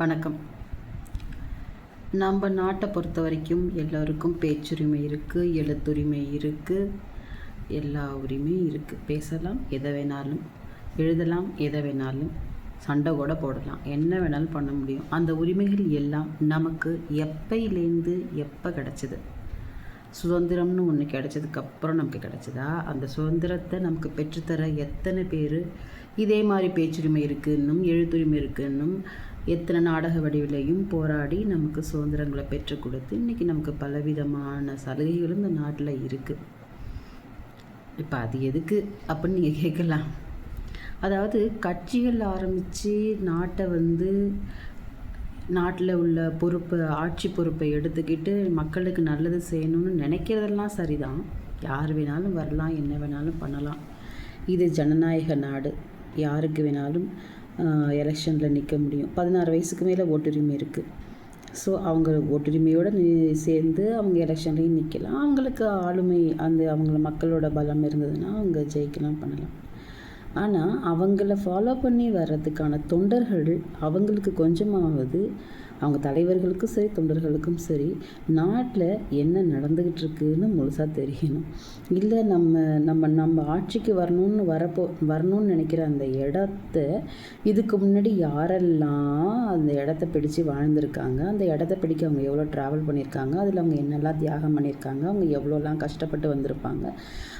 வணக்கம். நம்ம நாட்டை பொறுத்த வரைக்கும் எல்லோருக்கும் பேச்சுரிமை இருக்குது எழுத்துரிமை இருக்குது எல்லா உரிமையும் இருக்குது பேசலாம் எதை வேணாலும். எழுதலாம் எதை வேணாலும். சண்டை கூட போடலாம். என்ன வேணாலும் பண்ண முடியும். அந்த உரிமைகள் எல்லாம் நமக்கு எப்பையிலேருந்து எப்போ கிடச்சிது? சுதந்திரம்னு ஒன்று கிடைச்சதுக்கப்புறம் நமக்கு கிடச்சிதா? அந்த சுதந்திரத்தை நமக்கு பெற்றுத்தர எத்தனை பேர் இதே மாதிரி பேச்சுரிமை இருக்குன்னும் எழுத்துரிமை இருக்குன்னும் எத்தனை நாடக வடிவிலையும் போராடி நமக்கு சுதந்திரங்களை பெற்றுக் கொடுத்து இன்றைக்கி நமக்கு பலவிதமான சலுகைகளும் இந்த நாட்டில் இருக்குது இப்போ அது எதுக்கு அப்படின்னு நீங்கள் கேட்கலாம். அதாவது கட்சிகள் ஆரம்பித்து நாட்டை வந்து நாட்டில் உள்ள பொறுப்பை ஆட்சி பொறுப்பை எடுத்துக்கிட்டு மக்களுக்கு நல்லது செய்யணும்னு நினைக்கிறதெல்லாம் சரிதான். யார் வேணாலும் வரலாம் என்ன வேணாலும் பண்ணலாம். இது ஜனநாயக நாடு. யாருக்கு வேணாலும் எலெக்ஷனில் நிற்க முடியும். பதினாறு வயசுக்கு மேலே ஓட்டுரிமை இருக்குது ஸோ அவங்க ஓட்டுரிமையோடு சேர்ந்து அவங்க எலெக்ஷன்லேயும் நிற்கலாம் அவங்களுக்கு ஆளுமை அந்த அவங்கள மக்களோட பலம் இருந்ததுன்னா அவங்க ஜெயிக்கலாம் பண்ணலாம். ஆனால் அவங்கள ஃபாலோ பண்ணி வர்றதுக்கான தொண்டர்கள் அவங்களுக்கு கொஞ்சமாவது அவங்க தலைவர்களுக்கும் சரி தொண்டர்களுக்கும் சரி நாட்டில் என்ன நடந்துக்கிட்டு இருக்குன்னு முழுசாக தெரியணும். இல்லை நம்ம நம்ம நம்ம ஆட்சிக்கு வரணும்னு வரப்போ வரணும்னு நினைக்கிற அந்த இடத்த இதுக்கு முன்னாடி யாரெல்லாம் அந்த இடத்த பிடிச்சு வாழ்ந்திருக்காங்க அந்த இடத்த பிடிக்க அவங்க எவ்வளோ ட்ராவல் பண்ணியிருக்காங்க அதில் அவங்க என்னெல்லாம் தியாகம் பண்ணியிருக்காங்க அவங்க எவ்வளோலாம் கஷ்டப்பட்டு வந்திருப்பாங்க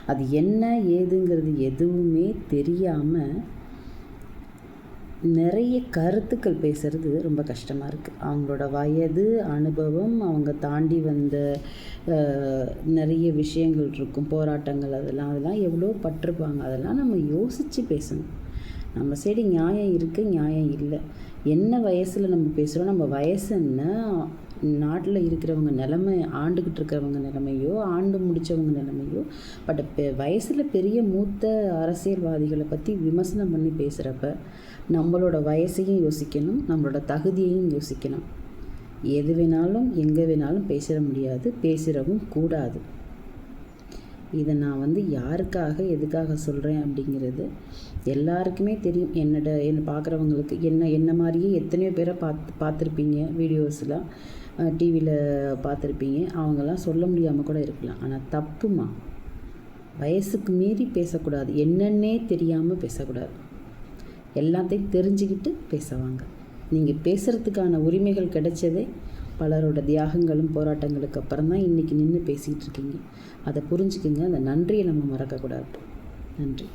அது என்ன ஏதுங்கிறது எதுவுமே தெரியாமல் நிறைய கருத்துக்கள் பேசுகிறது ரொம்ப கஷ்டமாக இருக்குது அவங்களோட வயது அனுபவம் அவங்க தாண்டி வந்த நிறைய விஷயங்கள் இருக்கும். போராட்டங்கள் அதெல்லாம் அதெல்லாம் எவ்வளோ பட்டிருப்பாங்க. அதெல்லாம் நம்ம யோசித்து பேசணும். நம்ம சைடு நியாயம் இருக்குது நியாயம் இல்லை. என்ன வயசில் நம்ம பேசுகிறோம் நம்ம வயசு என்ன? நாட்டில் இருக்கிறவங்க நிலமை ஆண்டுக்கிட்டு இருக்கிறவங்க நிலமையோ ஆண்டு முடித்தவங்க நிலமையோ பட் வயசில் பெரிய மூத்த அரசியல்வாதிகளை பற்றி விமர்சனம் பண்ணி பேசுகிறப்ப நம்மளோட வயசையும் யோசிக்கணும் நம்மளோட தகுதியையும் யோசிக்கணும். எது வேணாலும் எங்கே வேணாலும் பேசிட முடியாது பேசிடவும் கூடாது. இதை நான் வந்து யாருக்காக எதுக்காக சொல்கிறேன் அப்படிங்கிறது எல்லாருக்குமே தெரியும். என்னோட என்னை பார்க்குறவங்களுக்கு என்ன என்ன மாதிரியே எத்தனையோ பேரை பார்த்து பார்த்துருப்பீங்க வீடியோஸ்லாம் டிவியில் பார்த்துருப்பீங்க. அவங்கெல்லாம் சொல்ல முடியாமல் கூட இருக்கலாம். ஆனால் தப்புமா? வயசுக்கு மீறி பேசக்கூடாது. என்னன்னே தெரியாமல் பேசக்கூடாது. எல்லாத்தையும் தெரிஞ்சுக்கிட்டு பேசுவாங்க நீங்கள் பேசுகிறதுக்கான உரிமைகள் கிடைச்சதே பலரோட தியாகங்களும் போராட்டங்களுக்கு அப்புறம் தான் இன்றைக்கி நின்று பேசிகிட்டு இருக்கீங்க. அதை புரிஞ்சுக்கிங்க. அந்த நன்றியை நம்ம மறக்கக்கூடாது. நன்றி.